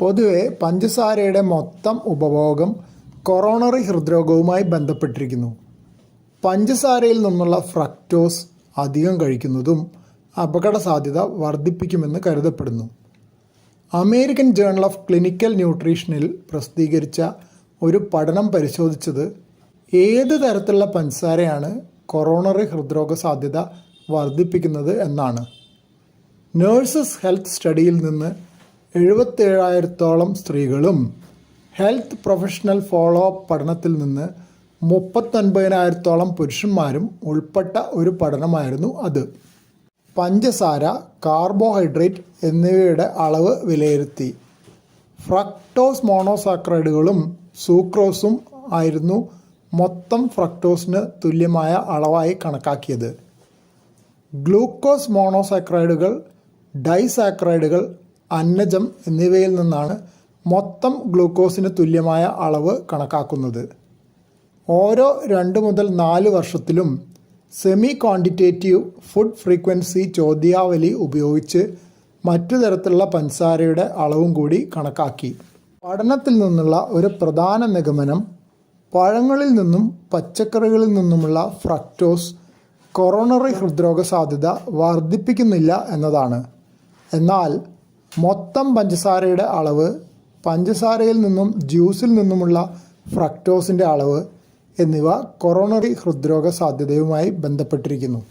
പൊതുവെ പഞ്ചസാരയുടെ മൊത്തം ഉപഭോഗം കൊറോണറി ഹൃദ്രോഗവുമായി ബന്ധപ്പെട്ടിരിക്കുന്നു. പഞ്ചസാരയിൽ നിന്നുള്ള ഫ്രക്ടോസ് അധികം കഴിക്കുന്നതും അപകട സാധ്യത വർദ്ധിപ്പിക്കുമെന്ന് കരുതപ്പെടുന്നു. അമേരിക്കൻ ജേണൽ ഓഫ് ക്ലിനിക്കൽ ന്യൂട്രീഷനിൽ പ്രസിദ്ധീകരിച്ച ഒരു പഠനം പരിശോധിച്ചത് ഏത് തരത്തിലുള്ള പഞ്ചസാരയാണ് കൊറോണറി ഹൃദ്രോഗ സാധ്യത വർദ്ധിപ്പിക്കുന്നത് എന്നാണ്. നേഴ്സസ് ഹെൽത്ത് സ്റ്റഡിയിൽ നിന്ന് എഴുപത്തേഴായിരത്തോളം സ്ത്രീകളും ഹെൽത്ത് പ്രൊഫഷണൽ ഫോളോ അപ്പ് പഠനത്തിൽ നിന്ന് മുപ്പത്തൊൻപതിനായിരത്തോളം പുരുഷന്മാരും ഉൾപ്പെട്ട ഒരു പഠനമായിരുന്നു അത്. പഞ്ചസാര കാർബോഹൈഡ്രേറ്റ് എന്നിവയുടെ അളവ് വിലയിരുത്തി. ഫ്രക്ടോസ് മോണോസാക്രൈഡുകളും സൂക്രോസും ആയിരുന്നു മൊത്തം ഫ്രക്ടോസിന് തുല്യമായ അളവായി കണക്കാക്കിയത്. ഗ്ലൂക്കോസ് മോണോസാക്രൈഡുകൾ ഡൈസാക്രൈഡുകൾ അന്നജം എന്നിവയിൽ നിന്നാണ് മൊത്തം ഗ്ലൂക്കോസിന് തുല്യമായ അളവ് കണക്കാക്കുന്നത്. ഓരോ രണ്ട് മുതൽ നാല് വർഷത്തിലും സെമി ക്വാണ്ടിറ്റേറ്റീവ് ഫുഡ് ഫ്രീക്വൻസി ചോദ്യാവലി ഉപയോഗിച്ച് മറ്റു തരത്തിലുള്ള പഞ്ചസാരയുടെ അളവും കൂടി കണക്കാക്കി. പഠനത്തിൽ നിന്നുള്ള ഒരു പ്രധാന നിഗമനം പഴങ്ങളിൽ നിന്നും പച്ചക്കറികളിൽ നിന്നുമുള്ള ഫ്രക്ടോസ് കൊറോണറി ഹൃദ്രോഗ സാധ്യത വർദ്ധിപ്പിക്കുന്നില്ല എന്നതാണ്. എന്നാൽ മൊത്തം പഞ്ചസാരയുടെ അളവ് പഞ്ചസാരയിൽ നിന്നും ജ്യൂസിൽ നിന്നുമുള്ള ഫ്രക്ടോസിന്റെ അളവ് എന്നിവ കൊറോണറി ഹൃദ്രോഗ സാധ്യതയുമായി ബന്ധപ്പെട്ടിരിക്കുന്നു.